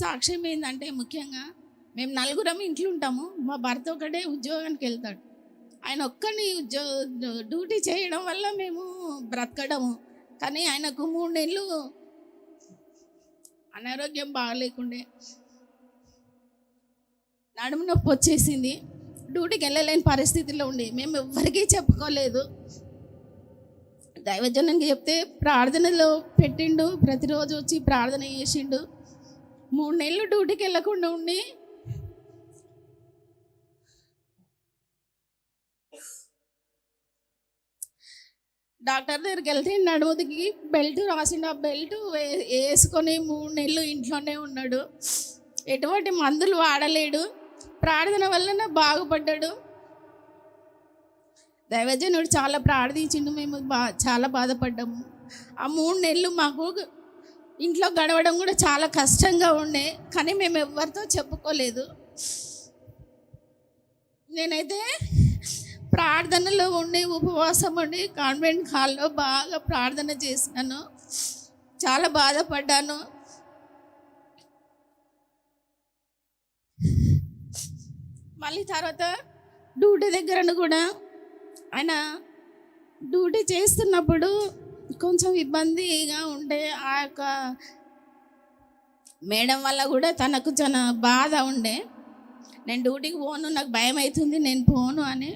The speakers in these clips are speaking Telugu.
సాక్ష్యం ఏంటంటే ముఖ్యంగా మేము నలుగురం ఇంట్లో ఉంటాము. మా భర్త ఒకడే ఉద్యోగానికి వెళ్తాడు. ఆయన ఒక్కని ఉద్యో డ్యూటీ చేయడం వల్ల మేము బ్రతకడము. కానీ ఆయనకు మూడు నెలలు అనారోగ్యం బాగాలేకుండే నడుము నొప్పి వచ్చేసింది. డ్యూటీకి వెళ్ళలేని పరిస్థితిలో ఉండి మేము ఎవ్వరికీ చెప్పుకోలేదు. దైవజనానికి చెప్తే ప్రార్థనలో పెట్టిండు. ప్రతిరోజు వచ్చి ప్రార్థన చేసిండు. మూడు నెలలు డ్యూటీకి వెళ్ళకుండా ఉండి. డాక్టర్ దగ్గరికి వెళ్తే నడుముదికి బెల్ట్ రాసిండు. ఆ బెల్ట్ వే- వేసుకొని మూడు నెలలు ఇంట్లోనే ఉన్నాడు. ఎటువంటి మందులు వాడలేడు. ప్రార్థన వలన బాగుపడ్డాడు. దైవజనుడు చాలా ప్రార్థించిండు. మేము బా చాలా బాధపడ్డాము. ఆ మూడు నెలలు మాకు ఇంట్లో గడవడం కూడా చాలా కష్టంగా ఉండే కానీ మేము ఎవరితో చెప్పుకోలేదు. నేనైతే ప్రార్థనలో ఉండి ఉపవాసం ఉండి కాన్వెంట్ హాల్లో బాగా ప్రార్థన చేసినాను. చాలా బాధపడ్డాను. మళ్ళీ తర్వాత డ్యూటీ దగ్గరను కూడా ఆయన డ్యూటీ చేస్తున్నప్పుడు కొంచెం ఇబ్బందిగా ఉండే ఆ యొక్క మేడం వల్ల కూడా తనకు చాలా బాధ ఉండే. నేను డ్యూటీకి పోను నాకు భయం అవుతుంది నేను పోను అని.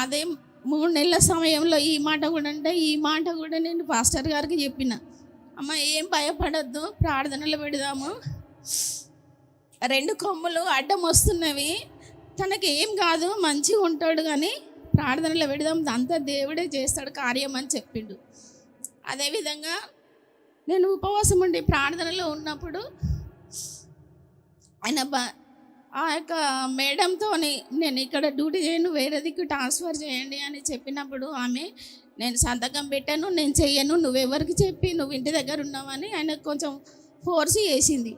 అదే మూడు నెలల సమయంలో ఈ మాట కూడా అంటే ఈ మాట కూడా నేను పాస్టర్ గారికి చెప్పిన. అమ్మ ఏం భయపడద్దు ప్రార్థనలు పెడదాము. రెండు కొమ్ములు అడ్డం వస్తున్నవి. తనకి ఏం కాదు మంచిగా ఉంటాడు కానీ ప్రార్థనలో పెడదాం అంతా దేవుడే చేస్తాడు కార్యం అని చెప్పిండు. అదేవిధంగా నేను ఉపవాసం ఉండి ప్రార్థనలో ఉన్నప్పుడు ఆయన బ ఆ యొక్క మేడంతో నేను ఇక్కడ డ్యూటీ చేయను వేరే దిక్కు ట్రాన్స్ఫర్ చేయండి అని చెప్పినప్పుడు ఆమె నేను సంతకం పెట్టాను నేను చెయ్యను నువ్వెవరికి చెప్పి నువ్వు ఇంటి దగ్గర ఉన్నావని ఆయన కొంచెం ఫోర్స్ చేసింది.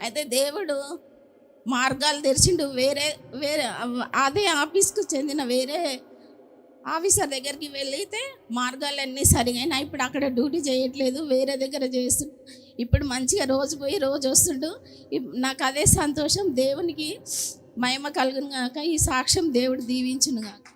అయితే దేవుడు మార్గాలు తెరిచిండు. వేరే వేరే అదే ఆఫీస్కు చెందిన వేరే ఆఫీసర్ దగ్గరికి వెళ్ళితే మార్గాలన్నీ సరిగైనా ఇప్పుడు అక్కడ డ్యూటీ చేయట్లేదు వేరే దగ్గర చేస్తు ఇప్పుడు మంచిగా రోజు పోయి రోజు వస్తుండు. ఇప్- నాకు అదే సంతోషం దేవునికి మహిమ కలుగును గాక ఈ సాక్ష్యం దేవుడు దీవించును గాక.